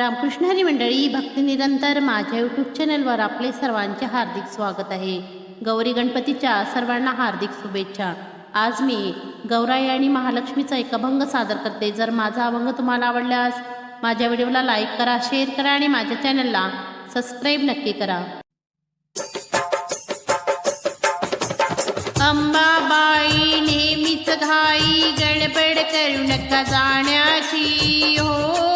रामकृष्णहरी मंडळी भक्ती निरंतर माझ्या यूट्यूब चॅनलवर आपले सर्वांचे हार्दिक स्वागत आहे. गौरी गणपतीच्या सर्वांना हार्दिक शुभेच्छा. आज मी गौराई आणि महालक्ष्मीचा एक अभंग सादर करते. जर माझा अभंग तुम्हाला आवडल्यास माझ्या व्हिडिओला लाईक करा शेअर करा आणि माझ्या चॅनलला सबस्क्राईब नक्की करा. अंबाबाई नेहमीच घाई गडबड करू नका जाण्याची. हो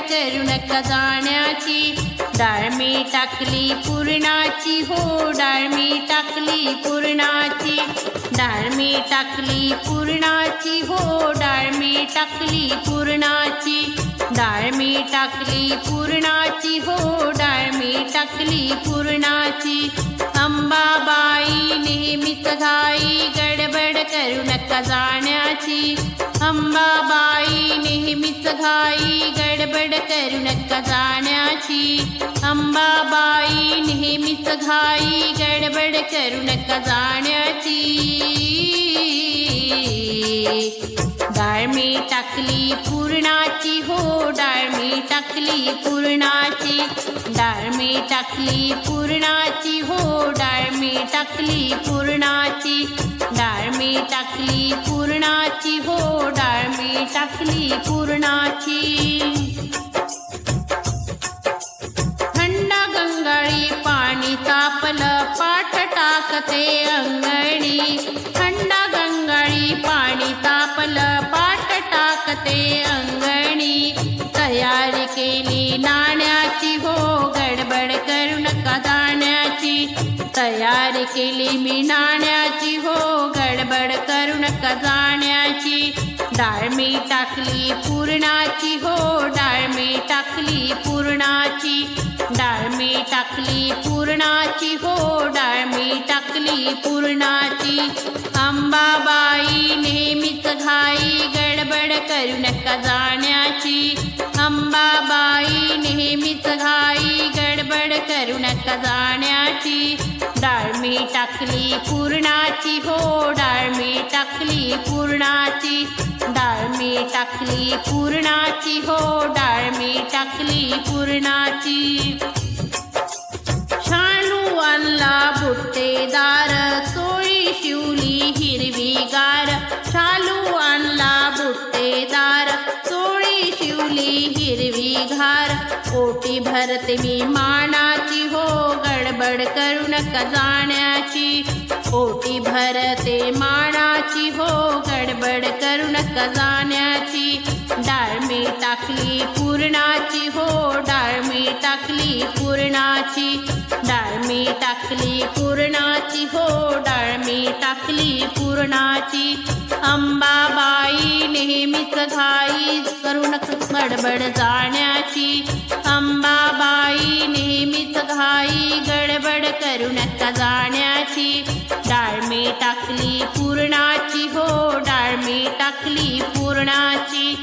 करू नका जाण्याची? डाळमी टाकली पुरणाची हो डाळमी टाकली पुरणाची. डाळमी टाकली पुरणाची हो डाळमी टाकली पुरणाची. डाळमी टाकली पुरणाची हो डाळमी टाकली पुरणाची. अंबाबाई नेहमीच घाई गडबड करू नका जाण्याची? अंबाबाई नेहमीच घाई गडबड करू नका जाण्याची. अंबाबाई नेहमीच घाई गडबड करू नका जाण्याची. डाळमी टाकली पूर्णाची हो डाळमी टाकली पूर्णाची. टाकली पूर्णाची हो डाळमी टाकली पूर्णाची. डाळमी टाकली पूर्णाची हो डाळमी टाकली पूर्णाची. थंड गंगाळी पाणी तापलं पाठ टाकते अंगणी. थंड गंगाळी पाणी तापलं पाठ टाकते तयारी केली मी नाण्याची हो गडबड करू नका जाण्याची डाळमी टाकली पूर्णाची हो डाळमी टाकली पूर्णाची. डाळमी टाकली पूर्णाची हो डाळमी टाकली पूर्णाची. अंबाबाई नेहमीच घाई गडबड करू नका जाण्याची अंबाबाई नेहमीच घाई गडबड करू नका जाण्याची डाळमी टाकली पूर्णाची हो डाळमी टाकली पूर्णाची. डाळमी टाकली पूर्णाची हो डाळमी टाकली पूर्णाची. शालू आणला बुट्टेदार सोळी शिवली हिरवी गार. शालू आणला बुट्टेदार सोळी शिवली हिरवी घार. ओटी भरते मी मानाची हो गडबड करू नका जाण्याची. ओटी भरते मानाची. हो गडबड करू नका जाण्याची. डाळमी टाकली पूर्णाची. हो डाळमी टाकली पूर्णाची. टाकली पूर्णाची हो डाळमी टाकली पूर्णाची. अंबाबाई नेहमीच घाई करून गडबड जाण्याची. अंबाबाई नेहमीच घाई गडबड करू नका जाण्याची डाळमी टाकली पूर्णाची हो डाळमी टाकली पूर्णाची.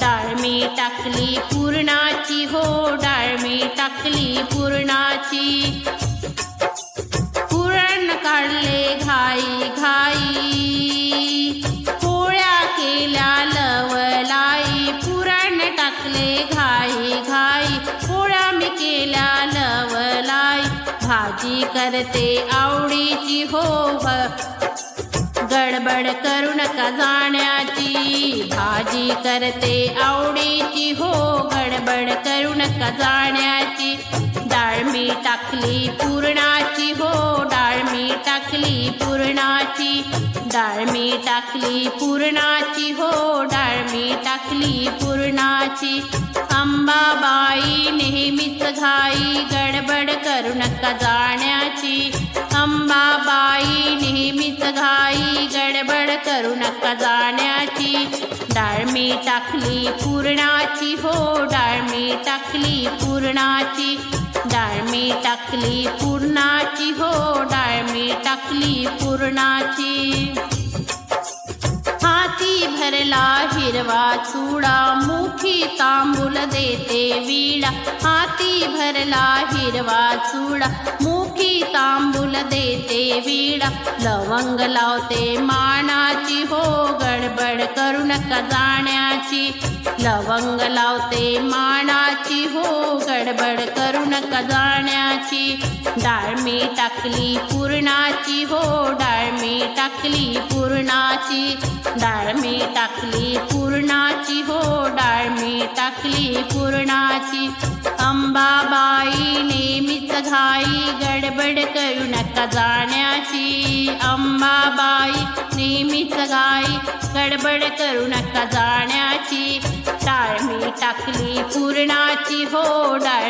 डाळमी टाकली पूर्णाची हो डाळमी टाकली पूर्ण करते आवडीची हो गडबड करू नका जाण्याची भाजी करते आवडीची हो. गडबड करू नका जाण्याची डाळमी टाकली पुरणाची हो. डाळमी टाकली पुरणाची डाळमी टाकली पूर्णाची हो डाळमी टाकली पूर्णाची. अंबाबाई नेहमीच घाई गडबड करू नका जाण्याची. अंबाबाई नेहमीच घाई गडबड करू नका जाण्याची. डाळमी टाकली पूर्णाची हो डाळमी टाकली पूर्णाची. डाळमी टाकली पूर्णा टाकली पूर्णाची. हाती भरला हिरवा चुडा मुखी तांबूल देते विडा हाती भरला हिरवा चुडा मुखी तांबूल देते विडा लवंग लावते मानाची हो गडबड करू नका जाण्याची. लवंग लावते मानाची हो गडबड करू नका जाण्याची. डाळ मी टाकली पूर्णाची. हो डाळ मी टाकली पूर्णाची. डाळ मी टाकली पूर्णाची. हो डाळ मी टाकली पूर्णाची. अंबाबाई नेहमीच घाई गडबड करू नका जाण्याची. अंबाबाई नेहमीच घाई गडबड करू नका जाण्याची. डाळ मी टाकली पूर्णाची. हो डाळ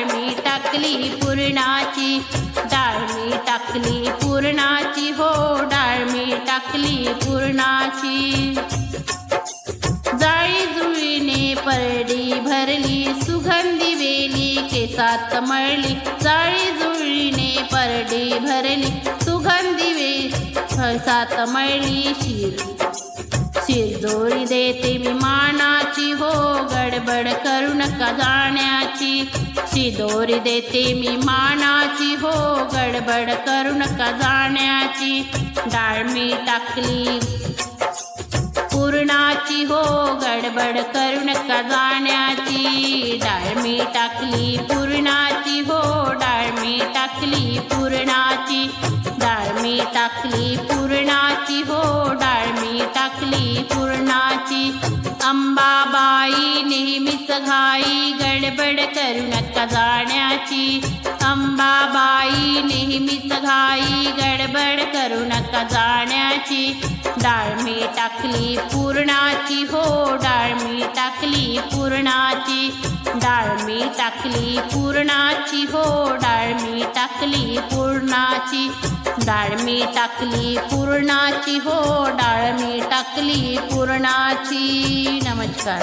टाकली पूर्णाची. जाळी जुळीने परडी भरली सुगंधी वेली केसात मळली. जाळी जुळीने परडी भरली सुगंधी वेली केसात मळली. शिर शिरदोरी देते मी मानाची हो गडबड करू नका जाण. शिदोरी देते मी मानाची. हो गडबड करू नका जाण्याची डाळ मी टाकली. पूर्णाची. हो गडबड करू नका जाण्याची डाळ मी टाकली. पूर्णाची. हो डाळ मी टाकली. पूर्णाची. डाळ मी टाकली. पूर्णाची. हो डाळ मी टाकली. पूर्णाची. अंबाबाई नेहमीच घाई गडबड करू नका जाण्याची. अंबाबाई नेहमीच घाई गडबड करू नका जाण्याची. डाळ मी टाकली पूर्णाची हो डाळ मी टाकली पूर्णाची. डाळ मी टाकली पूर्णाची हो डाळ डाळ मी टाकली पूर्णाची हो डाळ मी टाकली पूर्णाची. नमस्कार.